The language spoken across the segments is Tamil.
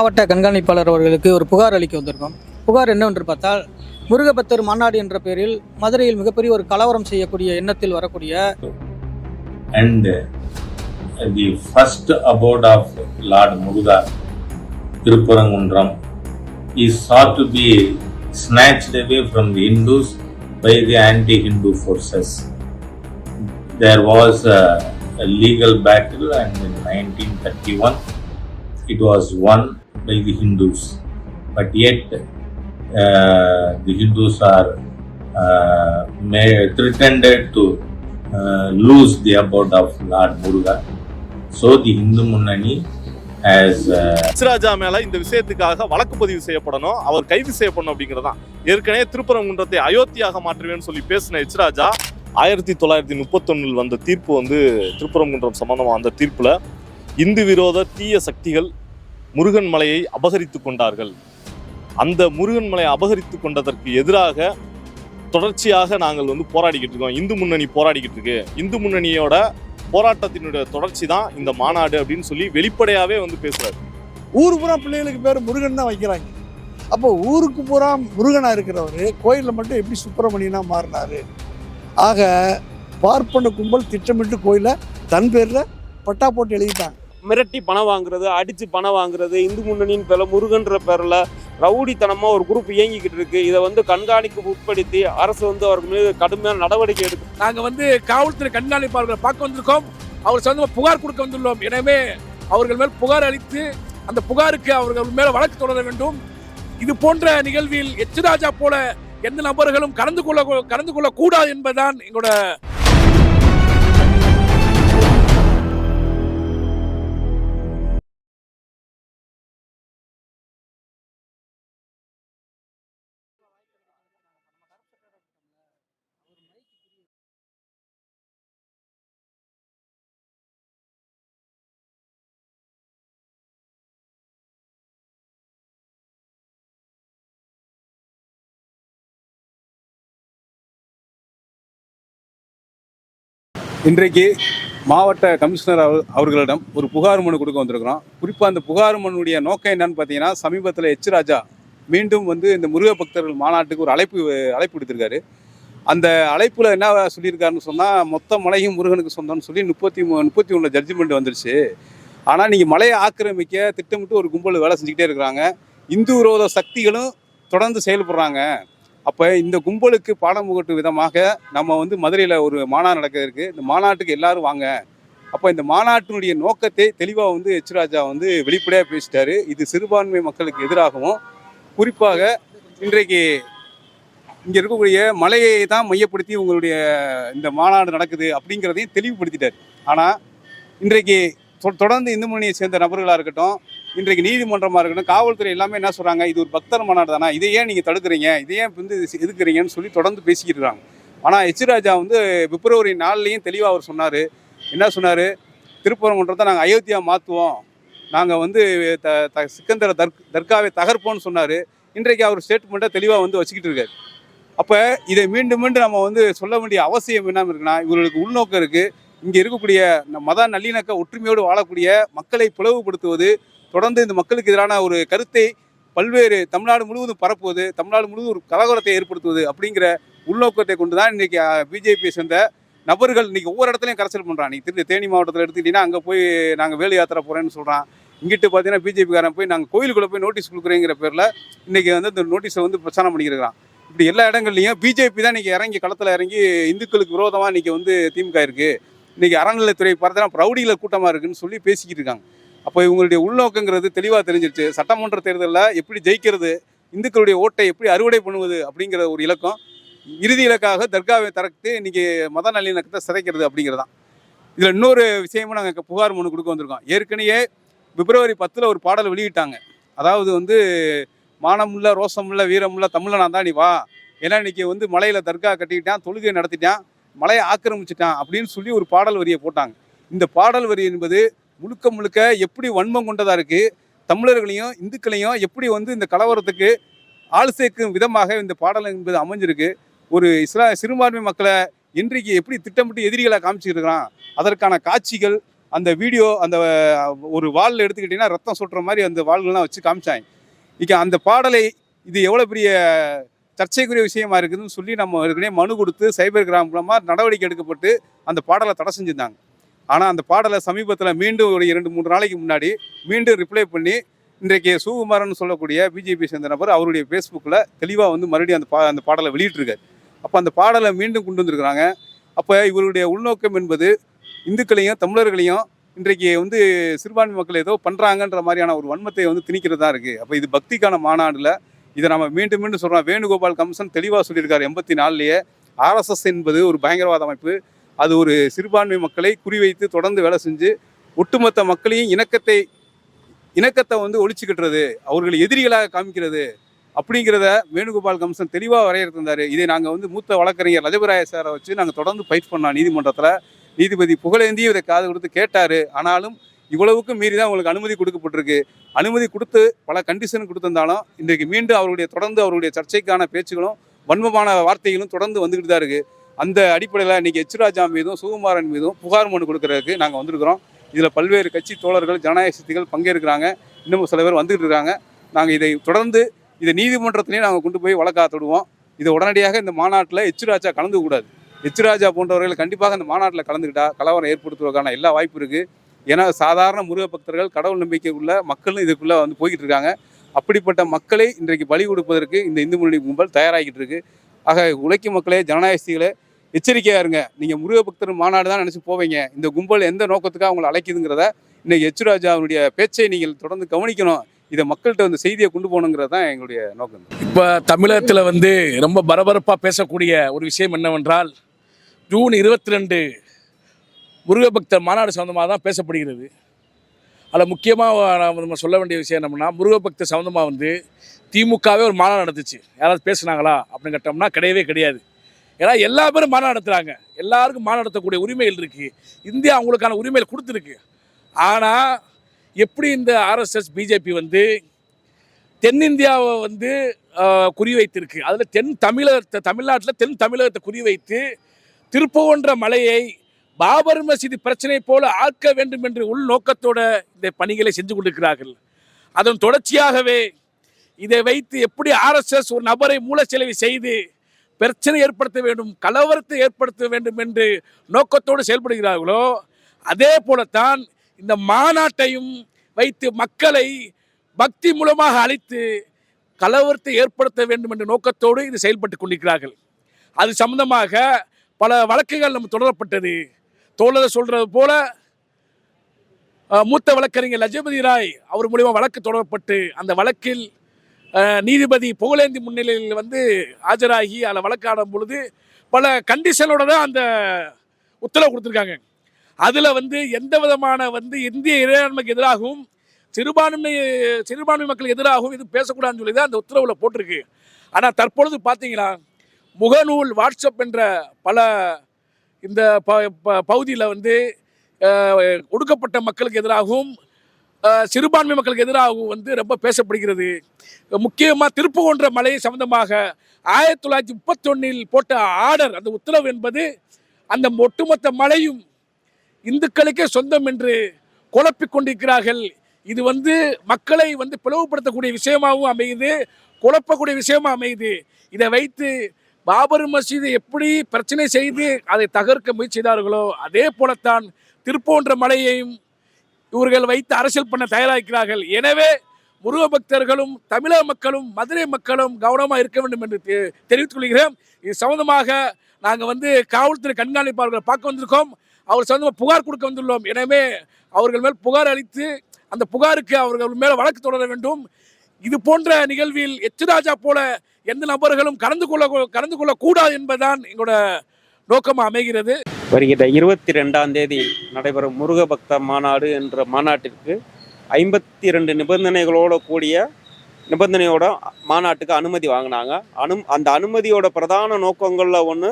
மாவட்ட கண்காணிப்பாளர் அவர்களுக்கு ஒரு புகார் அளிக்க வந்திருக்கோம் புகார் என்னவென்று பார்த்தால் முருகபத்தர் மாநாடு என்ற பெயரில் மதுரையில் மிகப்பெரிய ஒரு கலவரம் செய்யக்கூடிய எண்ணத்தில் வரக்கூடிய and the first abode of lord Muruga Thiruparankundram is sought to be snatched away from the Hindus by the anti Hindu forces. There was a, a, legal battle, and in 1931 it was won by the Hindus. But yet uh, the Hindus are uh, may, threatened to uh, lose the abode of Lord Muruga. So the Hindu Munnani சிராஜா மேல uh, இந்த விஷயத்துக்காக வழக்கு பதிவு செய்யப்படணும் அவர் கைது செய்யப்படணும் அப்படிங்கறதான் ஏற்கனவே திருப்பரங்குன்றத்தை அயோத்தியாக மாற்றுவேன்னு சொல்லி பேசின எச்ராஜா ஆயிரத்தி தொள்ளாயிரத்தி முப்பத்தொன்னில் வந்த தீர்ப்பு வந்து திருப்பரங்குன்றம் சம்பந்தமா அந்த தீர்ப்பில் இந்து விரோத தீய சக்திகள் முருகன் மலையை அபகரித்து கொண்டார்கள். அந்த முருகன் மலையை அபகரித்து கொண்டதற்கு எதிராக தொடர்ச்சியாக நாங்கள் வந்து போராடிக்கிட்டு இருக்கோம். இந்து முன்னணி போராடிக்கிட்டு இருக்கு. இந்து முன்னணியோட போராட்டத்தினுடைய தொடர்ச்சி தான் இந்த மாநாடு அப்படின்னு சொல்லி வெளிப்படையாகவே வந்து பேசுறாரு. ஊர் பூரா பிள்ளைகளுக்கு பேர் முருகன் தான் வைக்கிறாங்க. அப்போ ஊருக்கு பூரா முருகனாக இருக்கிறவர் கோயிலில் மட்டும் எப்படி சுப்பிரமணியனாக மாறினார்? ஆக பார்ப்பன கும்பல் திட்டமிட்டு கோயிலை தன் பேரில் பட்டா போட்டு எழுதிட்டாங்க. மிரட்டி பணம் வாங்குறது அடித்து பணம் வாங்குறது இந்து முன்னணியின் பேரில் முருகன்ற பேரில் ரவுடித்தனமாக ஒரு குரூப் இயங்கிக்கிட்டு இருக்கு. இதை வந்து கண்காணிப்பு உட்படுத்தி அரசு வந்து அவருக்கு மீது கடுமையான நடவடிக்கை எடுக்கும். நாங்கள் வந்து காவல்துறை கண்காணிப்பாளர்களை பார்க்க வந்திருக்கோம். அவர் சொந்தமாக புகார் கொடுக்க வந்துள்ளோம். எனவே அவர்கள் மேல் புகார் அளித்து அந்த புகாருக்கு அவர்கள் மேலே வழக்கு தொடர வேண்டும். இது போன்ற நிகழ்வில் எச்சராஜா போல எந்த நபர்களும் கலந்து கொள்ள கலந்து கொள்ளக்கூடாது என்பதுதான் எங்களோட இன்றைக்கு மாவட்ட கமிஷனர் அவர்களிடம் ஒரு புகார் மனு கொடுக்க வந்திருக்கிறோம். குறிப்பாக அந்த புகார் மனுடைய நோக்கம் என்னன்னு பார்த்தீங்கன்னா சமீபத்தில் எச் ராஜா மீண்டும் வந்து இந்த முருக பக்தர்கள் மாநாட்டுக்கு ஒரு அழைப்பு அழைப்பு விடுத்திருக்காரு. அந்த அழைப்பில் என்ன சொல்லியிருக்காருன்னு சொன்னால் மொத்த மலையும் முருகனுக்கு சொந்தம்னு சொல்லி முப்பத்தி முப்பத்தி ஒன்று ஜட்ஜ்மெண்ட் வந்துருச்சு. ஆனால் நீங்கள் மலையை ஆக்கிரமிக்க திட்டமிட்டு ஒரு கும்பல் வேலை செஞ்சுக்கிட்டே இருக்கிறாங்க. இந்து விரோத சக்திகளும் தொடர்ந்து செயல்படுறாங்க. அப்போ இந்த கும்பலுக்கு பாடம் புகட்டும் விதமாக நம்ம வந்து மதுரையில் ஒரு மாநாடு நடக்க இருக்கு. இந்த மாநாட்டுக்கு எல்லாரும் வாங்க. அப்போ இந்த மாநாட்டினுடைய நோக்கத்தை தெளிவாக வந்து எச் ராஜா வந்து வெளிப்படையாக பேசிட்டாரு. இது சிறுபான்மை மக்களுக்கு எதிராகவும் குறிப்பாக இன்றைக்கு இங்கே இருக்கக்கூடிய மலையை தான் மையப்படுத்தி உங்களுடைய இந்த மாநாடு நடக்குது அப்படிங்கிறதையும் தெளிவுபடுத்திட்டார். ஆனால் இன்றைக்கு தொ- தொடர்ந்து இந்து முன்னணியை சேர்ந்த நபர்களாக இருக்கட்டும் இன்றைக்கு நீதிமன்றமாக இருக்கட்டும் காவல்துறை எல்லாமே என்ன சொல்கிறாங்க இது ஒரு பக்தர் மாநாடு தானே? இதை ஏன் நீங்கள் தடுக்கிறீங்க? இதை ஏன் வந்து எதுக்குறீங்கன்னு சொல்லி தொடர்ந்து பேசிக்கிட்டு இருக்காங்க. ஆனால் எச் ராஜா வந்து பிப்ரவரி நாலுலேயும் தெளிவாக அவர் சொன்னார். என்ன சொன்னார்? திருப்பரங்குன்றத்தை நாங்கள் அயோத்தியா மாற்றுவோம் நாங்கள் வந்து த த சிக்கந்தர தர்க் தர்காவை தகர்ப்போம்னு சொன்னார். இன்றைக்கு அவர் ஸ்டேட்மெண்ட்டை தெளிவாக வந்து வச்சுக்கிட்டு இருக்காரு. அப்போ இதை மீண்டும் மீண்டும் நம்ம வந்து சொல்ல வேண்டிய அவசியம் என்ன இருக்குன்னா இவர்களுக்கு உள்நோக்கம் இருக்குது இங்கே இருக்கக்கூடிய மத நல்லிணக்க ஒற்றுமையோடு வாழக்கூடிய மக்களை பிளவுபடுத்துவது தொடர்ந்து இந்த மக்களுக்கு எதிரான ஒரு கருத்தை பல்வேறு தமிழ்நாடு முழுவதும் பரப்புவது தமிழ்நாடு முழுவதும் ஒரு கலவரத்தை ஏற்படுத்துவது அப்படிங்கிற உள்நோக்கத்தை கொண்டு தான் இன்றைக்கி பிஜேபியை சேர்ந்த நபர்கள் இன்றைக்கி ஒவ்வொரு இடத்துலையும் கரைச்சல் பண்ணுறான் நீ திரு தேனி மாவட்டத்தில் எடுத்துக்கிட்டீங்கன்னா அங்கே போய் நாங்கள் வேலை யாத்திரை போகிறேன்னு சொல்கிறான் இங்கிட்டு பார்த்தீங்கன்னா பிஜேபிக்காரன் போய் நாங்கள் கோயிலுக்குள்ளே போய் நோட்டீஸ் கொடுக்குறேங்கிற பேரில் இன்றைக்கி வந்து இந்த நோட்டீஸை வந்து பிரச்சாரம் பண்ணிக்கிறான் இப்படி எல்லா இடங்கள்லையும் பிஜேபி தான் இன்றைக்கி இறங்கி களத்தில் இறங்கி இந்துக்களுக்கு விரோதமாக இன்றைக்கி வந்து திமுக இருக்குது இன்றைக்கி அறநிலைத்துறை பார்த்தா ரவுடிகள கூட்டமாக இருக்குன்னு சொல்லி பேசிக்கிட்டு இருக்காங்க. அப்போ இவங்களுடைய உள்நோக்கங்கிறது தெளிவாக தெரிஞ்சிருச்சு. சட்டமன்ற தேர்தலில் எப்படி ஜெயிக்கிறது இந்துக்களுடைய ஓட்டை எப்படி அறுவடை பண்ணுவது அப்படிங்கிற ஒரு இலக்கம் இறுதி இலக்காக தர்காவை தரத்து இன்றைக்கி மத நல்லிணக்கத்தை சிதைக்கிறது அப்படிங்கிறது தான் இதில் இன்னொரு விஷயமும் நாங்கள் புகார் மனு கொடுக்க வந்திருக்கோம். ஏற்கனவே பிப்ரவரி பத்தில் ஒரு பாடல் வெளியிட்டாங்க. அதாவது வந்து மானமுள்ள ரோசமுள்ள வீரமுள்ள தமிழனா தான் நீ வா. ஏன்னா இன்றைக்கி வந்து மலையில் தர்கா கட்டிக்கிட்டான் தொழுகை நடத்திட்டான் மலையை ஆக்கிரமிச்சிட்டான் அப்படின்னு சொல்லி ஒரு பாடல் வரியை போட்டாங்க. இந்த பாடல் வரி என்பது முழுக்க முழுக்க எப்படி வன்மம் கொண்டதாக இருக்குது தமிழர்களையும் இந்துக்களையும் எப்படி வந்து இந்த கலவரத்துக்கு ஆள் சேர்க்கும் விதமாக இந்த பாடல் என்பது அமைஞ்சிருக்கு. ஒரு இஸ்லா சிறுபான்மை மக்களை இன்றைக்கு எப்படி திட்டமிட்டு எதிரிகளை காமிச்சிருக்கிறான் அதற்கான காட்சிகள் அந்த வீடியோ அந்த ஒரு வாளில் எடுத்துக்கிட்டிங்கன்னா ரத்தம் சுட்டுற மாதிரி அந்த வாள்கள்லாம் வச்சு காமிச்சாங்க. இங்கே அந்த பாடலை இது எவ்வளோ பெரிய சர்ச்சைக்குரிய விஷயமா இருக்குதுன்னு சொல்லி நம்ம ஏற்கனவே மனு கொடுத்து சைபர் கிராம் மூலமாக நடவடிக்கை எடுக்கப்பட்டு அந்த பாடலை தடை செஞ்சிருந்தாங்க. ஆனால் அந்த பாடலை சமீபத்தில் மீண்டும் ஒரு இரண்டு மூன்று நாளைக்கு முன்னாடி மீண்டும் ரிப்ளை பண்ணி இன்றைக்கு சுகுமாரன் சொல்லக்கூடிய பிஜேபி சேர்ந்த நபர் அவருடைய ஃபேஸ்புக்கில் தெளிவாக வந்து மறுபடியும் அந்த பா அந்த பாடலை வெளியிட்டிருக்காரு. அப்போ அந்த பாடலை மீண்டும் கொண்டு வந்திருக்கிறாங்க. அப்போ இவருடைய உள்நோக்கம் என்பது இந்துக்களையும் தமிழர்களையும் இன்றைக்கு வந்து சிறுபான்மை மக்கள் ஏதோ பண்ணுறாங்கன்ற மாதிரியான ஒரு வன்மத்தை வந்து திணிக்கிறதா இருக்குது அப்போ இது பக்திக்கான மாநாடில் இதை நம்ம மீண்டும் மீண்டும் சொல்கிறோம் வேணுகோபால் கமிஷன் தெளிவாக சொல்லியிருக்காரு எண்பத்தி நாலுலேயே. ஆர்எஸ்எஸ் என்பது ஒரு பயங்கரவாத அமைப்பு. அது ஒரு சிறுபான்மை மக்களை குறிவைத்து தொடர்ந்து வேலை செஞ்சு ஒட்டுமொத்த மக்களையும் இணக்கத்தை இணக்கத்தை வந்து ஒழிச்சுக்கிட்டுறது அவர்களை எதிரிகளாக காமிக்கிறது அப்படிங்கிறத வேணுகோபால் கமிஷன் தெளிவாக வரையறுத்திருந்தார் இதை நாங்கள் வந்து மூத்த வழக்கறிஞர் ரஜபராய சாரை வச்சு நாங்கள் தொடர்ந்து ஃபைட் பண்ணோம் நீதிமன்றத்தில். நீதிபதி புகழேந்தியும் இதை காது கொடுத்து கேட்டார். ஆனாலும் இவ்வளவுக்கும் மீறி தான் உங்களுக்கு அனுமதி கொடுக்கப்பட்டிருக்கு. அனுமதி கொடுத்து பல கண்டிஷன் கொடுத்திருந்தாலும் இன்றைக்கு மீண்டும் அவருடைய தொடர்ந்து அவருடைய சர்ச்சைக்கான பேச்சுகளும் வன்மமான வார்த்தைகளும் தொடர்ந்து வந்துக்கிட்டு தான் இருக்குது அந்த அடிப்படையில் இன்றைக்கி எச் ராஜா மீதும் சுகுமாரன் மீதும் புகார் மனு கொடுக்கறதுக்கு நாங்கள் வந்திருக்கிறோம். இதில் பல்வேறு கட்சி தோழர்கள் ஜனநாயக சக்திகள் பங்கேற்கிறாங்க. இன்னமும் சில பேர் வந்துகிட்டு இருக்காங்க. நாங்கள் இதை தொடர்ந்து இதை நீதிமன்றத்திலையும் நாங்கள் கொண்டு போய் வழக்காத்துடுவோம் இதை உடனடியாக இந்த மாநாட்டில் எச் ராஜா கலந்து கூடாது எச் ராஜா போன்றவர்கள் கண்டிப்பாக இந்த மாநாட்டில் கலந்துக்கிட்டால் கலவரம் ஏற்படுத்துவதற்கான எல்லா வாய்ப்பு இருக்குது ஏன்னா சாதாரண முருக பக்தர்கள் கடவுள் நம்பிக்கை உள்ள மக்களும் இதுக்குள்ளே வந்து போய்கிட்டு இருக்காங்க. அப்படிப்பட்ட மக்களை இன்றைக்கு பலி கொடுப்பதற்கு இந்த இந்து முன்னணி கும்பல் தயாராகிட்டு இருக்கு. ஆக உழைக்கும் மக்களே ஜனநாயகத்திகளே எச்சரிக்கையாக இருங்க நீங்கள் முருக பக்தர் மாநாடு தான் நினச்சி போவீங்க. இந்த கும்பல் எந்த நோக்கத்துக்காக அவங்களை அழைக்குதுங்கிறத இன்னைக்கு எச்சுராஜா அவருடைய பேச்சை நீங்கள் தொடர்ந்து கவனிக்கணும். இதை மக்கள்கிட்ட வந்து செய்தியை கொண்டு போகணுங்கிறது தான் எங்களுடைய நோக்கம். இப்போ தமிழகத்தில் வந்து ரொம்ப பரபரப்பாக பேசக்கூடிய ஒரு விஷயம் என்னவென்றால் ஜூன் இருபத்தி ரெண்டு முருகபக்தர் மாநாடு சம்மந்தமாக தான் பேசப்படுகிறது. அதில் முக்கியமாக நம்ம சொல்ல வேண்டிய விஷயம் என்னம்னா முருகபக்தர் சம்மந்தமாக வந்து திமுகவே ஒரு மாநாடு நடந்துச்சு. யாராவது பேசுனாங்களா அப்படின்னு கேட்டோம்னா கிடையவே கிடையாது. ஏன்னா எல்லா பேரும் மாநாடு நடத்துகிறாங்க எல்லாருக்கும் மாநாடு நடத்தக்கூடிய உரிமைகள் இருக்குது இந்தியா அவங்களுக்கான உரிமைகள் கொடுத்துருக்கு. ஆனால் எப்படி இந்த ஆர்எஸ்எஸ் பிஜேபி வந்து தென்னிந்தியாவை வந்து குறி குறிவைத்திருக்கு? அதில் தென் தமிழகத்தை தமிழ்நாட்டில் தென் தமிழகத்தை குறிவைத்து திருப்புவன்ற மலையை பாபர் மசீதி பிரச்சனை போல ஆக்க வேண்டும் என்று உள்நோக்கத்தோட இந்த பணிகளை செஞ்சு கொண்டிருக்கிறார்கள். அதன் தொடர்ச்சியாகவே இதை வைத்து எப்படி ஆர்எஸ்எஸ் ஒரு நபரை மூலச்செலவு செய்து பிரச்சனை ஏற்படுத்த வேண்டும் கலவரத்தை ஏற்படுத்த வேண்டும் என்று நோக்கத்தோடு செயல்படுகிறார்களோ அதே போலத்தான் இந்த மாநாட்டையும் வைத்து மக்களை பக்தி மூலமாக அழைத்து கலவரத்தை ஏற்படுத்த வேண்டும் என்ற நோக்கத்தோடு இது செயல்பட்டு கொண்டிருக்கிறார்கள். அது சம்பந்தமாக பல வழக்குகள் நம்ம தொடரப்பட்டது. தோழர் சொல்றது போல மூத்த வழக்கறிஞர் லஜபதி ராய் அவர் மூலிமா வழக்கு தொடரப்பட்டு அந்த வழக்கில் நீதிபதி புகழேந்தி முன்னிலையில் வந்து ஆஜராகி அதில் வழக்காடும் பொழுது பல கண்டிஷனோட தான் அந்த உத்தரவு கொடுத்துருக்காங்க. அதில் வந்து எந்த விதமான வந்து இந்திய இறையாண்மைக்கு எதிராகவும் சிறுபான்மை சிறுபான்மை மக்களுக்கு எதிராகவும் இது பேசக்கூடாதுன்னு சொல்லி தான் அந்த உத்தரவில் போட்டிருக்கு. ஆனால் தற்பொழுது பார்த்தீங்கன்னா முகநூல் வாட்ஸ்அப் என்ற பல இந்த ப பகுதியில் வந்து ஒடுக்கப்பட்ட மக்களுக்கு எதிராகவும் சிறுபான்மை மக்களுக்கு எதிராகவும் வந்து ரொம்ப பேசப்படுகிறது. முக்கியமாக திருப்புகொன்ற மலை சம்பந்தமாக ஆயிரத்தி தொள்ளாயிரத்தி முப்பத்தொன்னில் போட்ட ஆர்டர் அந்த உத்தரவு என்பது அந்த ஒட்டுமொத்த மலையும் இந்துக்களுக்கே சொந்தம் என்று குழப்பிக் கொண்டிருக்கிறார்கள். இது வந்து மக்களை வந்து பிளவுபடுத்தக்கூடிய விஷயமாகவும் அமையுது குழப்பக்கூடிய விஷயமாக அமையுது. இதை வைத்து பாபர் மசீது எப்படி பிரச்சனை செய்து அதை தகர்க்க முயற்சி செய்தார்களோ அதே போலத்தான் திருப்போன்ற மலையையும் இவர்கள் வைத்து அரசியல் பண்ண தயாராகிறார்கள். எனவே முருக பக்தர்களும் தமிழக மக்களும் மதுரை மக்களும் கவனமாக இருக்க வேண்டும் என்று தெ- தெரிவித்துக் கொள்கிறேன். இது சம்பந்தமாக நாங்கள் வந்து காவல்துறை கண்காணிப்பாளர்களை பார்க்க வந்திருக்கோம். அவர் சம்பந்தமாக புகார் கொடுக்க வந்துள்ளோம். எனவே அவர்கள் மேல் புகார் அளித்து அந்த புகாருக்கு அவர்கள் மேல் வழக்கு தொடர வேண்டும். இது போன்ற நிகழ்வில் எச்சுராஜா ராஜா போல எந்த நபர்களும் கலந்து கொள்ள கலந்து கொள்ளக்கூடாது என்பதுதான் எங்களோட நோக்கமாக அமைகிறது. வருகிற இருபத்தி ரெண்டாம் தேதி நடைபெறும் முருக பக்த மாநாடு என்ற மாநாட்டிற்கு ஐம்பத்தி ரெண்டு நிபந்தனைகளோட கூடிய நிபந்தனையோட மாநாட்டுக்கு அனுமதி வாங்கினாங்க. அனு அந்த அனுமதியோட பிரதான நோக்கங்களில் ஒன்று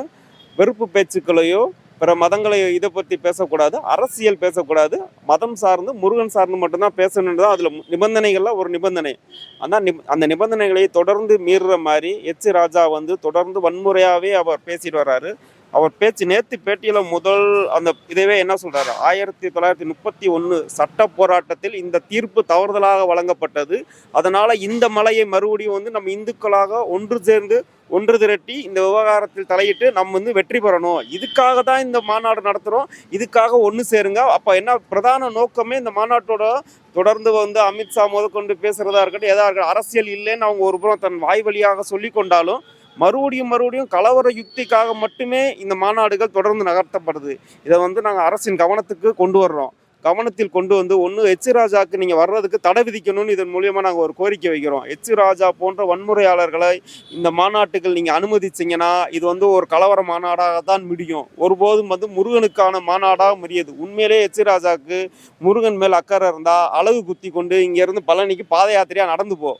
வெறுப்பு பேச்சுக்களையோ பிற மதங்களையோ இதை பற்றி பேசக்கூடாது அரசியல் பேசக்கூடாது மதம் சார்ந்து முருகன் சார்ந்து மட்டும்தான் பேசணுன்னு தான் அதில் நிபந்தனைகளில் ஒரு நிபந்தனை. அந்த நிப அந்த நிபந்தனைகளை தொடர்ந்து மீறுற மாதிரி எச். ராஜா வந்து தொடர்ந்து வன்முறையாகவே அவர் பேசிட்டு வர்றாரு. அவர் பேச்சு நேத்து பேட்டியில் முதல் அந்த இதவே என்ன சொல்றாரு? ஆயிரத்தி தொள்ளாயிரத்தி முப்பத்தி ஒன்று சட்ட போராட்டத்தில் இந்த தீர்ப்பு தவறுதலாக வழங்கப்பட்டது. அதனால இந்த மலையை மறுபடியும் வந்து நம்ம இந்துக்களாக ஒன்று சேர்ந்து ஒன்று திரட்டி இந்த விவகாரத்தில் தலையிட்டு நம்ம வந்து வெற்றி பெறணும். இதுக்காக தான் இந்த மாநாடு நடத்துகிறோம் இதுக்காக ஒன்று சேருங்க. அப்போ என்ன பிரதான நோக்கமே இந்த மாநாட்டோட தொடர்ந்து வந்து அமித்ஷா முதற்கொண்டு பேசுகிறதா இருக்கட்டும் எதா இருக்கட்டும் அரசியல் இல்லைன்னு அவங்க ஒரு புறம் தன் வாய் வழியாக சொல்லி கொண்டாலும் மறுபடியும் மறுபடியும் கலவர யுக்திக்காக மட்டுமே இந்த மாநாடுகள் தொடர்ந்து நகர்த்தப்படுது. இதை வந்து நாங்கள் அரசின் கவனத்துக்கு கொண்டு வர்றோம். கவனத்தில் கொண்டு வந்து ஒன்று எச் ராஜாவுக்கு நீங்கள் வர்றதுக்கு தடை விதிக்கணும்னு இதன் மூலியமாக நாங்கள் ஒரு கோரிக்கை வைக்கிறோம். எச் ராஜா போன்ற வன்முறையாளர்களை இந்த மாநாட்டுகள் நீங்கள் அனுமதிச்சிங்கன்னா இது வந்து ஒரு கலவர மாநாடாக தான் முடியும். ஒருபோதும் வந்து முருகனுக்கான மாநாடாக முடியாது உண்மையிலே எச் ராஜாவுக்கு முருகன் மேல் அக்கறை இருந்தால் அழகு குத்தி கொண்டு இங்கேருந்து பழனிக்கு பாத யாத்திரையாக நடந்து போ.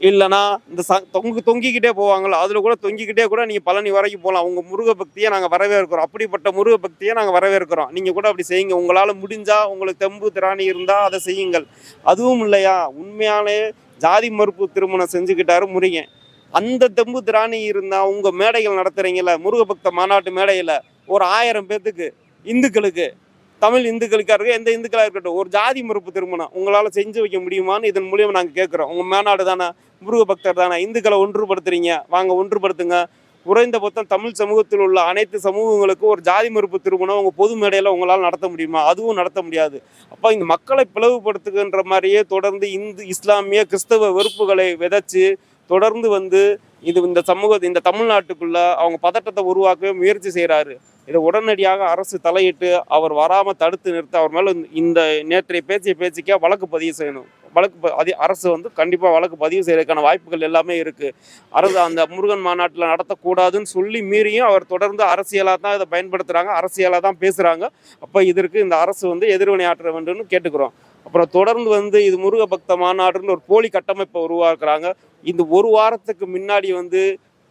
இல்லைனா இந்த ச தொங்கு தொங்கிக்கிட்டே போவாங்களோ அதில் கூட தொங்கிக்கிட்டே கூட நீங்கள் பழனி வரைக்கும் போகலாம் உங்கள் முருக பக்தியை நாங்கள் வரவேற்கிறோம். அப்படிப்பட்ட முருக பக்தியை நாங்கள் வரவேற்கிறோம். நீங்கள் கூட அப்படி செய்யுங்க. உங்களால் முடிஞ்சால் உங்களுக்கு தெம்பு திராணி இருந்தால் அதை செய்யுங்கள். அதுவும் இல்லையா? உண்மையாலே ஜாதி மறுப்பு திருமணம் செஞ்சுக்கிட்டாரு முருகன். அந்த தெம்பு திராணி இருந்தால் உங்கள் மேடைகள் நடத்துகிறீங்கள முருகபக்த மாநாட்டு மேடையில் ஒரு ஆயிரம் பேர்த்துக்கு இந்துக்களுக்கு தமிழ் இந்துக்களுக்காக இருக்க எந்த இந்துக்களாக இருக்கட்டும் ஒரு ஜாதி மறுப்பு திருமணம் உங்களால் செஞ்சு வைக்க முடியுமான்னு இதன் மூலியமாக நாங்கள் கேட்குறோம் உங்கள் மேநாடு தானே? முருக பக்தர் தானே? இந்துக்களை ஒன்றுபடுத்துறீங்க. வாங்க ஒன்றுபடுத்துங்க. குறைந்தபட்சம் தமிழ் சமூகத்தில் உள்ள அனைத்து சமூகங்களுக்கும் ஒரு ஜாதி மறுப்பு திருமணம் உங்கள் பொது மேடையில் உங்களால் நடத்த முடியுமா? அதுவும் நடத்த முடியாது. அப்போ இந்த மக்களை பிளவுபடுத்துகின்ற மாதிரியே தொடர்ந்து இந்து இஸ்லாமிய கிறிஸ்தவ வெறுப்புகளை விதைச்சு தொடர்ந்து வந்து இது இந்த சமூக இந்த தமிழ்நாட்டுக்குள்ள அவங்க பதட்டத்தை உருவாக்கவே முயற்சி செய்கிறாரு இதை உடனடியாக அரசு தலையிட்டு அவர் வராமல் தடுத்து நிறுத்த அவர் மேலே இந்த நேற்றைய பேச்சிய பேச்சுக்கே வழக்கு பதிவு செய்யணும். வழக்கு அது அரசு வந்து கண்டிப்பாக வழக்கு பதிவு செய்யறதுக்கான வாய்ப்புகள் எல்லாமே இருக்குது அரசு அந்த முருகன் மாநாட்டில் நடத்தக்கூடாதுன்னு சொல்லி மீறியும் அவர் தொடர்ந்து அரசியலாக தான் இதை பயன்படுத்துகிறாங்க அரசியலாக தான் பேசுகிறாங்க அப்போ இதற்கு இந்த அரசு வந்து எதிர்வினை ஆற்ற வேண்டும்னு கேட்டுக்கிறோம். அப்புறம் தொடர்ந்து வந்து இது முருக பக்த மாநாடுன்னு ஒரு போலி கட்டமைப்பை உருவாக்குறாங்க. இந்த ஒரு வாரத்துக்கு முன்னாடி வந்து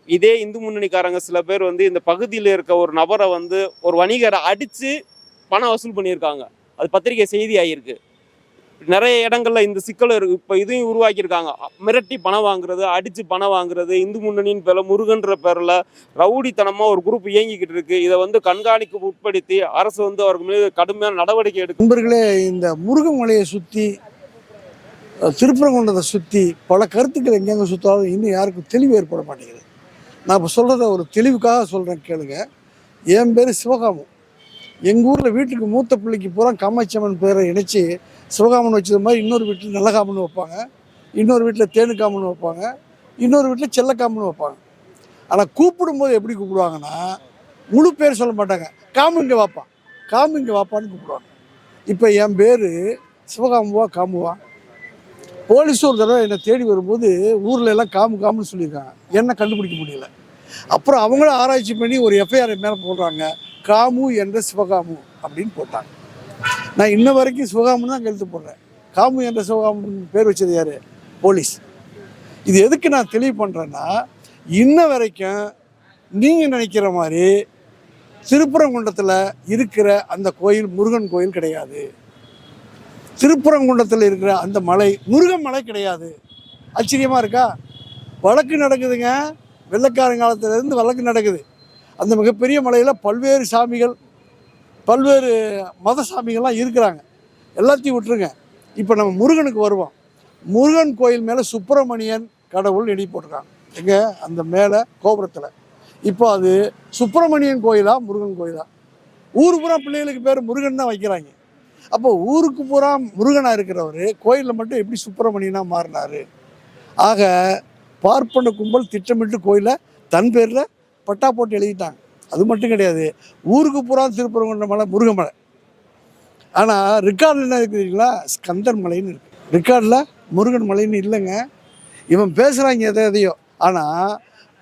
இதே இந்து முன்னணிக்காரங்க சில பேர் வந்து இந்த பகுதியில் இருக்க ஒரு நபரை வந்து ஒரு வணிகரை அடித்து பணம் வசூல் பண்ணியிருக்காங்க. அது பத்திரிகை செய்தி ஆகியிருக்கு நிறைய இடங்கள்ல இந்த சிக்கல் இருக்கு. இப்போ இதையும் உருவாக்கியிருக்காங்க. மிரட்டி பணம் வாங்குறது அடித்து பணம் வாங்குறது இந்து முன்னணியின் பேரில் முருகன்ற பேரில் ரவுடித்தனமாக ஒரு குரூப் இயங்கிக்கிட்டு இருக்கு. இதை வந்து கண்காணிக்கு உட்படுத்தி அரசு வந்து அவருக்கு மீது கடுமையான நடவடிக்கை எடுக்கும் நண்பர்களே இந்த முருகன் மலையை சுற்றி திருப்பரங்குன்றத்தை சுற்றி பல கருத்துக்கள் எங்கெங்கே சுற்றாலும் இன்னும் யாருக்கும் தெளிவு ஏற்பட மாட்டேங்குது. நான் இப்போ சொல்கிறத ஒரு தெளிவுக்காக சொல்கிறேன் கேளுங்க. என் பேர் சிவகாமம் எங்கள் ஊரில் வீட்டுக்கு மூத்த பிள்ளைக்கு பூரா காமாட்சியம்மன் பேரை இணைச்சி சிவகாமன் வச்சது மாதிரி இன்னொரு வீட்டில் நல்லகாமன் வைப்பாங்க. இன்னொரு வீட்டில் தேனுக்காமன் வைப்பாங்க. இன்னொரு வீட்டில் செல்லக்காமன் வைப்பாங்க. ஆனால் கூப்பிடும்போது எப்படி கூப்பிடுவாங்கன்னா முழு பேர் சொல்ல மாட்டாங்க. காமு இங்கே வாப்பா. காமு இங்கே வாப்பான்னு கூப்பிடுவாங்க. இப்போ என் பேர் சிவகாமுவா காமுவா. போலீஸ் ஒரு தடவை என்னை தேடி வரும்போது ஊரில் எல்லாம் காமு காமுன்னு சொல்லியிருக்காங்க. என்ன கண்டுபிடிக்க முடியல. அப்புறம் அவங்களும் ஆராய்ச்சி பண்ணி ஒரு எஃப்ஐஆர் மேலே போடுறாங்க. காமு என்ற சிவகாமு அப்படின்னு போட்டாங்க. நான் இன்ன வரைக்கும் சிவகாமுன்னு தான் எழுத்து போடுறேன். காமு என்ற சிவகாமுன்னு பேர் வச்சது யார்? போலீஸ். இது எதுக்கு நான் தெளிவு பண்ணுறேன்னா இன்ன வரைக்கும் நீங்கள் நினைக்கிற மாதிரி திருப்பரங்குன்றத்தில் இருக்கிற அந்த கோயில் முருகன் கோயில் கிடையாது. திருப்புறங்குண்டத்தில் இருக்கிற அந்த மலை முருகன் மலை கிடையாது. ஆச்சரியமாக இருக்கா? வழக்கு நடக்குதுங்க. வெள்ளக்காரங்காலத்திலேருந்து வழக்கு நடக்குது. அந்த மிகப்பெரிய மலையில் பல்வேறு சாமிகள் பல்வேறு மத சாமிகள்லாம் இருக்கிறாங்க. எல்லாத்தையும் விட்டுருங்க. இப்போ நம்ம முருகனுக்கு வருவோம். முருகன் கோயில் மேலே சுப்பிரமணியன் கடவுள் எழுதி போட்டிருக்காங்க. எங்கே? அந்த மேலே கோபுரத்தில். இப்போ அது சுப்பிரமணியன் கோயிலா முருகன் கோயிலா? ஊர் பூரா பிள்ளைகளுக்கு பேர் முருகன் தான் வைக்கிறாங்க. அப்போ ஊருக்கு பூரா முருகனாக இருக்கிறவர் கோயிலில் மட்டும் எப்படி சுப்பிரமணியனாக மாறினார்? ஆக பார்ப்பன கும்பல் திட்டமிட்டு கோயிலை தன் பேரில் பட்டா போட்டு எழுதிட்டாங்க. அது மட்டும் கிடையாது. ஊருக்கு பூரா திருப்பரங்குன்ற மலை முருகமலை ஆனால் ரெக்கார்டில் என்ன இருக்குதுங்களா? ஸ்கந்தர் மலைன்னு இருக்கு. ரெக்கார்டில் முருகன் மலைன்னு இல்லைங்க. இவன் பேசுகிறாங்க எதை எதையோ. ஆனால்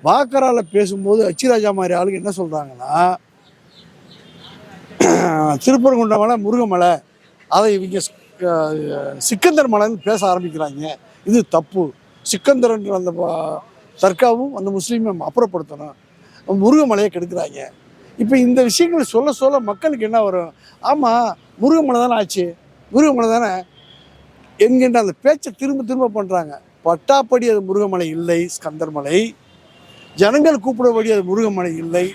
வாக்கரால் பேசும்போது அச்சிராஜா மாதிரி ஆளுங்க என்ன சொல்கிறாங்கன்னா திருப்பரங்குன்ற மலை முருகமலை அதை இவங்க சிக்கந்தர் மலைன்னு பேச ஆரம்பிக்கிறாங்க. இது தப்பு. சிக்கந்தர்ன்ற அந்த தர்காவும் அந்த முஸ்லீமும் அப்புறப்படுத்தணும். முருகமலையை கெடுக்கிறாங்க. இப்போ இந்த விஷயங்களை சொல்ல சொல்ல மக்களுக்கு என்ன வரும்? ஆமாம் முருகமலை தானே ஆச்சு. முருகமலை தானே என்கின்ற அந்த பேச்சை திரும்ப திரும்ப பண்ணுறாங்க பட்டாப்படி அது முருகமலை இல்லை ஸ்கந்தர்மலை ஜனங்கள் கூப்பிடபடி அது முருகமலை இல்லை.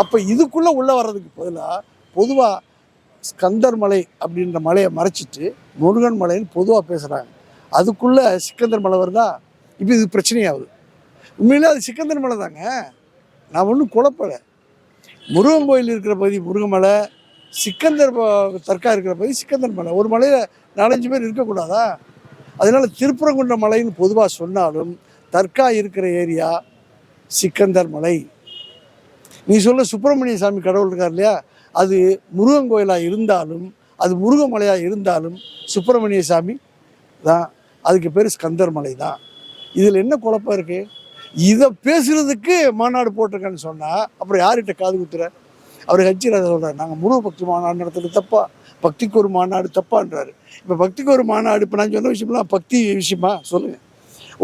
அப்போ இதுக்குள்ளே உள்ளே வர்றதுக்கு பதிலாக பொதுவாக ஸ்கந்தர் மலை அப்படின்ற மலையை மறைச்சிட்டு முருகன் மலைன்னு பொதுவாக பேசுகிறாங்க அதுக்குள்ளே சிக்கந்தர் மலை வருதா? இப்போ இது பிரச்சனையாகுது. உண்மையிலே அது சிக்கந்தர் மலை தாங்க. நான் ஒன்றும் குழப்பலை. முருகன் கோயில் இருக்கிற பகுதி முருகமலை சிக்கந்தர் தர்கா இருக்கிற பகுதி சிக்கந்தர் மலை. ஒரு மலையில் நாலஞ்சு பேர் இருக்கக்கூடாதா அதனால திருப்புறங்குன்ற மலைன்னு பொதுவாக சொன்னாலும் தர்கா இருக்கிற ஏரியா சிக்கந்தர் மலை. நீ சொல்ல சுப்பிரமணிய சாமி கடவுள் இருக்கார் இல்லையா? அது முருகன் கோயிலாக இருந்தாலும் அது முருகமலையாக இருந்தாலும் சுப்பிரமணிய சாமி தான். அதுக்கு பேர் ஸ்கந்தர் மலை தான். இதில் என்ன குழப்பம் இருக்குது இதை பேசுகிறதுக்கு மாநாடு போட்டிருக்கேன்னு சொன்னால் அப்புறம் யார்கிட்ட காது குத்துற? அவர் ஹஜ்ஜிராஜா சொல்கிறார் நாங்கள் முருக பக்தி மாநாடு நடத்துறது தப்பா. பக்திக்கு ஒரு மாநாடு தப்பான்றாரு. இப்போ பக்திக்கு ஒரு மாநாடு இப்போ நான் சொன்ன விஷயம்லாம் பக்தி விஷயமா? சொல்லுங்கள்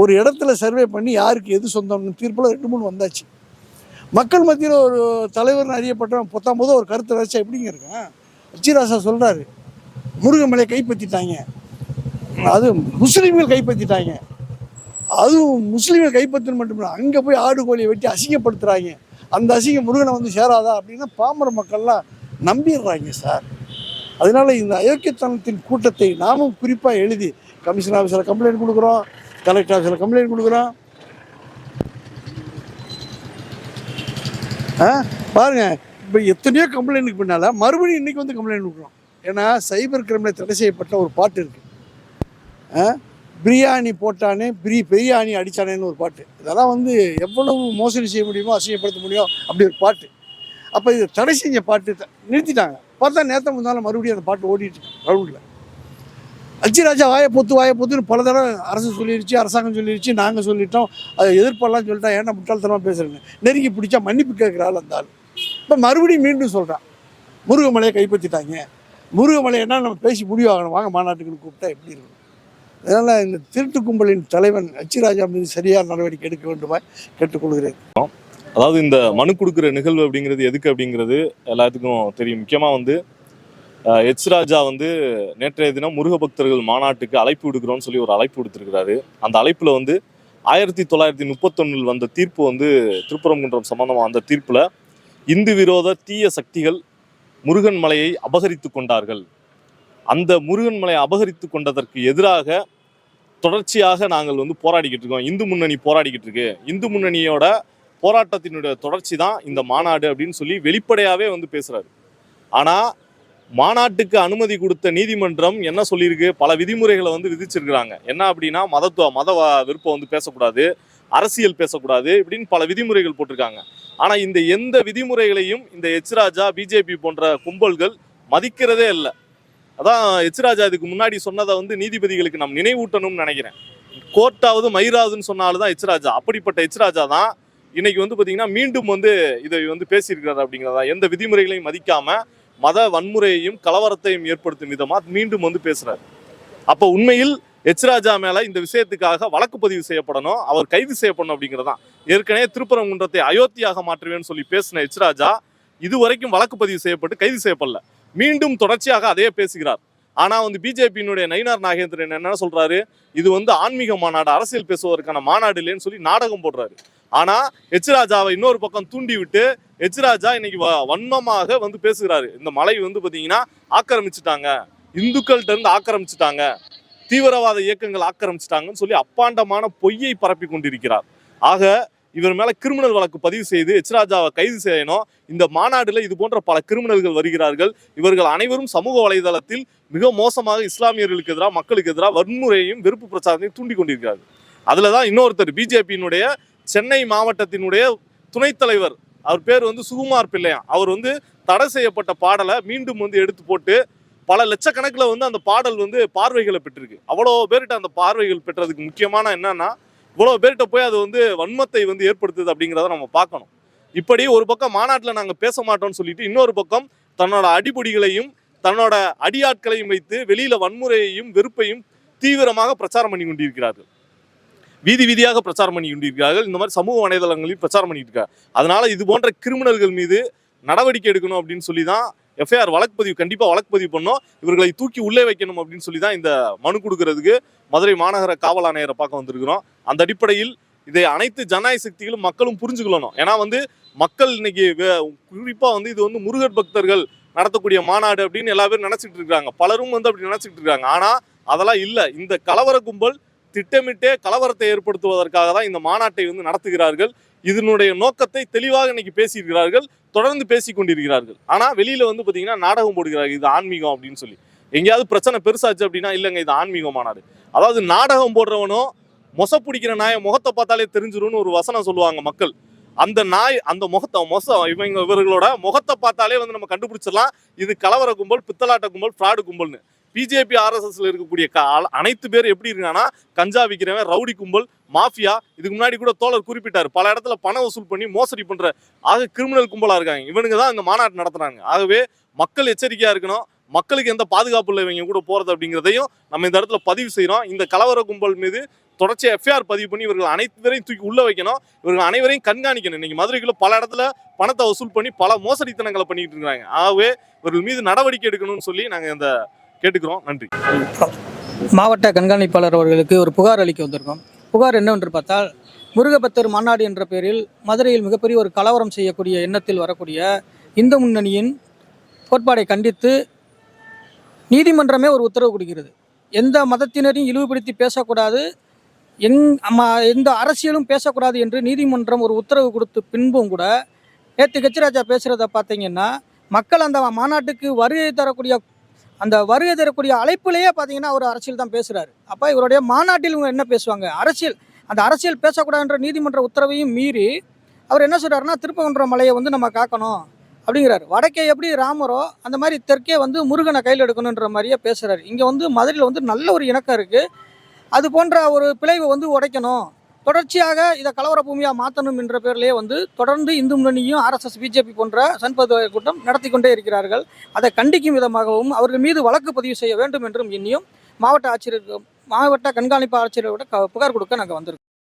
ஒரு இடத்துல சர்வே பண்ணி யாருக்கு எது சொந்தம்னு தீர்ப்பில் ரெண்டு மூணு வந்தாச்சு. மக்கள் மத்தியில் ஒரு தலைவர் அறியப்பட்டவன் பத்தொம்போது ஒரு கருத்து வச்சா எப்படிங்க இருக்கும்? அச்சிராசா சொல்கிறாரு முருகமலையை கைப்பற்றிட்டாங்க. அது முஸ்லீம்கள் கைப்பற்றிட்டாங்க. அதுவும் முஸ்லீம்கள் கைப்பற்றணும் மட்டுமில்லை அங்கே போய் ஆடு கோழியை வெட்டி அசிங்கப்படுத்துகிறாங்க அந்த அசிங்கம் முருகனை வந்து சேராதா அப்படின்னா பாமர மக்கள்லாம் நம்பிடுறாங்க சார். அதனால் இந்த அயோக்கியத்தனத்தின் கூட்டத்தை நாமும் குறிப்பாக எழுதி கமிஷன் ஆஃபீஸில் கம்ப்ளைண்ட் கொடுக்குறோம் கலெக்டர் ஆஃபீஸில் கம்ப்ளைண்ட் கொடுக்குறோம். ஆ? பாருங்க இப்போ எத்தனையோ கம்ப்ளைண்ட்டுக்கு பின்னால் மறுபடியும் இன்னைக்கு வந்து கம்ப்ளைண்ட் கொடுக்குறோம் ஏன்னா சைபர் கிரைமில் தடை செய்யப்பட்ட ஒரு பாட்டு இருக்கு. ஆ? பிரியாணி போட்டானே பிரி பிரியாணி அடித்தானேன்னு ஒரு பாட்டு. இதெல்லாம் வந்து எவ்வளவு மோசடி செய்ய முடியுமோ அசிங்கப்படுத்த முடியும் அப்படி ஒரு பாட்டு. அப்போ இது தடை செஞ்ச பாட்டு நிறுத்திட்டாங்க. பார்த்தா நேற்று முன்னால மறுபடியும் அந்த பாட்டு ஓடிட்டு இருக்கு அச்சிராஜா வாயை பொத்து வாயை பொத்துன்னு பல தடவை அரசு சொல்லிருச்சு அரசாங்கம் சொல்லிருச்சு நாங்கள் சொல்லிட்டோம். அதை எதிர்ப்பெல்லாம் சொல்லிட்டா ஏன்னா முட்டாள்தனமாக பேசுகிறேங்க நெருங்கி பிடிச்சா மன்னிப்பு கேட்குறாள் அந்த ஆள். இப்போ மறுபடியும் மீண்டும் சொல்கிறான் முருகமலையை கைப்பற்றிட்டாங்க. முருகமலை என்ன நம்ம பேசி முடிவாகணும் வாங்க மாநாட்டுக்குன்னு கூப்பிட்டா எப்படி இருக்கும்? அதனால் இந்த திருட்டு கும்பலின் தலைவன் அச்சிராஜா மீது சரியான நடவடிக்கை எடுக்க வேண்டுமா கேட்டுக்கொள்கிறேன். அதாவது இந்த மனு கொடுக்குற நிகழ்வு அப்படிங்கிறது எதுக்கு அப்படிங்கிறது எல்லாத்துக்கும் தெரியும். முக்கியமாக வந்து எச் ராஜா வந்து நேற்றைய தினம் முருக பக்தர்கள் மாநாட்டுக்கு அழைப்பு விடுக்கிறோம்னு சொல்லி ஒரு அழைப்பு விடுத்திருக்கிறாரு. அந்த அழைப்பில் வந்து ஆயிரத்தி தொள்ளாயிரத்தி முப்பத்தொன்னில் வந்த தீர்ப்பு வந்து திருப்பரங்குன்றம் சம்பந்தமாக அந்த தீர்ப்பில் இந்து விரோத தீய சக்திகள் முருகன் மலையை அபகரித்து கொண்டார்கள். அந்த முருகன் மலையை அபகரித்து கொண்டதற்கு எதிராக தொடர்ச்சியாக நாங்கள் வந்து போராடிக்கிட்டு இருக்கோம். இந்து முன்னணி போராடிக்கிட்டு இருக்கு. இந்து முன்னணியோட போராட்டத்தினுடைய தொடர்ச்சி தான் இந்த மாநாடு அப்படின்னு சொல்லி வெளிப்படையாகவே வந்து பேசுகிறாரு ஆனால் மாநாட்டுக்கு அனுமதி கொடுத்த நீதிமன்றம் என்ன சொல்லியிருக்கு? பல விதிமுறைகளை வந்து விதிச்சிருக்கிறாங்க. என்ன அப்படின்னா மதத்துவ மத விருப்பம் வந்து பேசக்கூடாது அரசியல் பேசக்கூடாது இப்படின்னு பல விதிமுறைகள் போட்டிருக்காங்க. ஆனால் இந்த எந்த விதிமுறைகளையும் இந்த எச்ராஜா பிஜேபி போன்ற கும்பல்கள் மதிக்கிறதே இல்லை. அதான் எச்ராஜா இதுக்கு முன்னாடி சொன்னதை வந்து நீதிபதிகளுக்கு நாம் நினைவூட்டணும்னு நினைக்கிறேன். கோர்ட்டாவது மயிராதுன்னு சொன்னாலும் தான் எச்ராஜா அப்படிப்பட்ட எச்ராஜா தான் இன்னைக்கு வந்து பார்த்தீங்கன்னா மீண்டும் வந்து இதை வந்து பேசியிருக்கிறார் அப்படிங்கிறதா. எந்த விதிமுறைகளையும் மதிக்காம மத வன்முறையையும் கலவரத்தையும் ஏற்படுத்தும் விதமா மீண்டும் வந்து பேசுறாரு. அப்ப உண்மையில் எச் ராஜா மேல இந்த விஷயத்துக்காக வழக்கு பதிவு செய்யப்படணும் அவர் கைது செய்யப்படணும் அப்படிங்கிறதான். ஏற்கனவே திருப்பரங்குன்றத்தை அயோத்தியாக மாற்றுவேன்னு சொல்லி பேசின எச் ராஜா இதுவரைக்கும் வழக்கு பதிவு செய்யப்பட்டு கைது செய்யப்படல. மீண்டும் தொடர்ச்சியாக அதே பேசுகிறார். ஆனா வந்து பிஜேபியினுடைய நயினார் நாகேந்திரன் என்ன சொல்றாரு? இது வந்து ஆன்மீக மாநாடு அரசியல் பேசுவதற்கான மாநாடு இல்லைன்னு சொல்லி நாடகம் போடுறாரு. ஆனா எச்ராஜாவை இன்னொரு பக்கம் தூண்டி விட்டு எச்ராஜா இன்னைக்கு வ- வன்மமாக வந்து பேசுகிறாரு. இந்த மலை வந்து பாத்தீங்கன்னா ஆக்கிரமிச்சுட்டாங்க. இந்துக்கள்கிட்ட இருந்து ஆக்கிரமிச்சுட்டாங்க. தீவிரவாத இயக்கங்கள் ஆக்கிரமிச்சிட்டாங்கன்னு சொல்லி அப்பாண்டமான பொய்யை பரப்பி கொண்டிருக்கிறார். ஆக இவர் மேல கிரிமினல் வழக்கு பதிவு செய்து எச்ராஜாவை கைது செய்யணும். இந்த மாநாடுல இது போன்ற பல கிரிமினல்கள் வருகிறார்கள். இவர்கள் அனைவரும் சமூக வலைதளத்தில் மிக மோசமாக இஸ்லாமியர்களுக்கு எதிராக மக்களுக்கு எதிராக வன்முறையையும் வெறுப்பு பிரச்சாரத்தையும் தூண்டி கொண்டிருக்கிறார்கள். அதுல தான் இன்னொருத்தர் பிஜேபியினுடைய சென்னை மாவட்டத்தினுடைய துணைத் தலைவர். அவர் பேர் வந்து சுகுமார் பிள்ளையா அவர் வந்து தடை செய்யப்பட்ட பாடலை மீண்டும் வந்து எடுத்து போட்டு பல லட்சக்கணக்கில் வந்து அந்த பாடல் வந்து பார்வைகளை பெற்றிருக்கு. அவ்வளோ பேர்கிட்ட அந்த பார்வைகள் பெற்றதுக்கு முக்கியமான என்னன்னா இவ்வளோ பேர்கிட்ட போய் அது வந்து வன்மத்தை வந்து ஏற்படுத்துது அப்படிங்கிறத நம்ம பார்க்கணும். இப்படி ஒரு பக்கம் மாநாட்டில் நாங்கள் பேச மாட்டோம்னு சொல்லிட்டு இன்னொரு பக்கம் தன்னோட அடிபொடிகளையும் தன்னோட அடியாட்களையும் வைத்து வெளியில வன்முறையையும் வெறுப்பையும் தீவிரமாக பிரச்சாரம் பண்ணி கொண்டிருக்கிறார்கள். வீதி வீதியாக பிரச்சாரம் பண்ணி கொண்டிருக்கிறார்கள் இந்த மாதிரி சமூக வலைதளங்களில் பிரச்சாரம் பண்ணிட்டு இருக்காங்க. அதனால இது போன்ற கிரிமினல்கள் மீது நடவடிக்கை எடுக்கணும் அப்படின்னு சொல்லி தான் எஃப்ஐஆர் வழக்கு பதிவு கண்டிப்பாக வழக்கு பதிவு பண்ணோம் இவர்களை தூக்கி உள்ளே வைக்கணும் அப்படின்னு சொல்லி தான் இந்த மனு கொடுக்கறதுக்கு மதுரை மாநகர காவல் ஆணையரை பார்க்க வந்திருக்கிறோம். அந்த அடிப்படையில் இதை அனைத்து ஜனநாயக சக்திகளும் மக்களும் புரிஞ்சுக்கொள்ளணும். ஏன்னா வந்து மக்கள் இன்னைக்கு குறிப்பாக குறிப்பா வந்து இது வந்து முருகர் பக்தர்கள் நடத்தக்கூடிய மாநாடு அப்படின்னு எல்லா பேரும் நினைச்சிட்டு இருக்காங்க. பலரும் வந்து அப்படி நினைச்சிட்டு இருக்காங்க. ஆனா அதெல்லாம் இல்ல. இந்த கலவர கும்பல் திட்டமிட்டே கலவரத்தை ஏற்படுத்துவதற்காக தான் இந்த மாநாட்டை வந்து நடத்துகிறார்கள். இதனுடைய நோக்கத்தை தெளிவாக இன்னைக்கு பேசியிருக்கிறார்கள் தொடர்ந்து பேசி கொண்டிருக்கிறார்கள். ஆனால் வெளியில் வந்து பார்த்தீங்கன்னா நாடகம் போடுகிறார்கள் இது ஆன்மீகம் அப்படின்னு சொல்லி. எங்கேயாவது பிரச்சனை பெருசாச்சு அப்படின்னா இல்லைங்க இது ஆன்மீக மாநாடு அதாவது நாடகம் போடுறவனோ மொச பிடிக்கிற நாயை முகத்தை பார்த்தாலே தெரிஞ்சிரும்னு ஒரு வசனம் சொல்லுவாங்க மக்கள். அந்த நாய் அந்த முகத்தை மொசம் இவங்க இவர்களோட முகத்தை பார்த்தாலே வந்து நம்ம கண்டுபிடிச்சிடலாம். இது கலவர கும்பல் பித்தலாட்ட கும்பல் ஃப்ராடு கும்பல்னு. பிஜேபி ஆர்எஸ்எஸ்ல இருக்கக்கூடிய அனைத்து பேர் எப்படி இருக்காங்கன்னா கஞ்சா விற்கிறவன் ரவுடி கும்பல் மாஃபியா இதுக்கு முன்னாடி கூட தோழர் குறிப்பிட்டார். பல இடத்துல பணம் வசூல் பண்ணி மோசடி பண்ற ஆக கிரிமினல் கும்பலா இருக்காங்க. இவனுங்க தான் இந்த மாநாட்டு நடத்துறாங்க. ஆகவே மக்கள் எச்சரிக்கையா இருக்கணும். மக்களுக்கு எந்த பாதுகாப்பு இல்லை இவங்க கூட போறது அப்படிங்கிறதையும் நம்ம இந்த இடத்துல பதிவு செய்கிறோம் இந்த கலவர கும்பல் மீது தொடர்ச்சி எஃப்ஐஆர் பதிவு பண்ணி இவர்கள் அனைத்து பேரையும் தூக்கி உள்ள வைக்கணும். இவர்கள் அனைவரையும் கண்காணிக்கணும். இன்னைக்கு மதுரைக்குள்ள பல இடத்துல பணத்தை வசூல் பண்ணி பல மோசடித்தனங்களை பண்ணிட்டு இருக்காங்க ஆகவே இவர்கள் மீது நடவடிக்கை எடுக்கணும்னு சொல்லி நாங்கள் இந்த கேட்டுக்கிறோம். நன்றி. மாவட்ட கண்காணிப்பாளர் அவர்களுக்கு ஒரு புகார் அளிக்க வந்திருக்கோம். புகார் என்னவென்று பார்த்தால் முருகபத்தர் மாநாடு என்ற பெயரில் மதுரையில் மிகப்பெரிய ஒரு கலவரம் செய்யக்கூடிய எண்ணத்தில் வரக்கூடிய இந்து முன்னணியின் கோட்பாடை கண்டித்து நீதிமன்றமே ஒரு உத்தரவு கொடுக்கிறது. எந்த மதத்தினரையும் இழிவுபடுத்தி பேசக்கூடாது. எங் அம்மா- எந்த அரசியலும் பேசக்கூடாது என்று நீதிமன்றம் ஒரு உத்தரவு கொடுத்து பின்பும் கூட நேற்று கச்சிராஜா பேசுகிறத பார்த்தீங்கன்னா மக்கள் அந்த மாநாட்டுக்கு வருகை தரக்கூடிய அந்த வருகை தரக்கூடிய அழைப்பிலேயே பார்த்தீங்கன்னா அவர் அரசியல் தான் பேசுகிறாரு அப்போ இவருடைய மாநாட்டில் இவங்க என்ன பேசுவாங்க? அரசியல். அந்த அரசியல் பேசக்கூடாதுன்ற நீதிமன்ற உத்தரவையும் மீறி அவர் என்ன சொல்கிறாருன்னா திருப்பகுன்ற மலையை வந்து நம்ம காக்கணும் அப்படிங்கிறாரு. வடக்கே எப்படி ராமரோ அந்த மாதிரி தெற்கே வந்து முருகனை கையில் எடுக்கணுன்ற மாதிரியே பேசுகிறாரு இங்கே வந்து மதுரையில் வந்து நல்ல ஒரு இணக்கம் இருக்குது அது போன்ற ஒரு பிழைவை வந்து உடைக்கணும். தொடர்ச்சியாக இதை கலவர பூமியாக மாற்றணும் என்ற பேரிலே வந்து தொடர்ந்து இந்து முன்னணியும் ஆர்எஸ்எஸ் பிஜேபி போன்ற சண்பத கூட்டம் நடத்தி கொண்டே இருக்கிறார்கள். அதை கண்டிக்கும் விதமாகவும் அவர்கள் மீது வழக்கு பதிவு செய்ய வேண்டும் என்றும் எண்ணியும் மாவட்ட ஆட்சியருக்கு மாவட்ட கண்காணிப்பு ஆட்சியரோட க- புகார் கொடுக்க நாங்கள் வந்திருக்கோம்.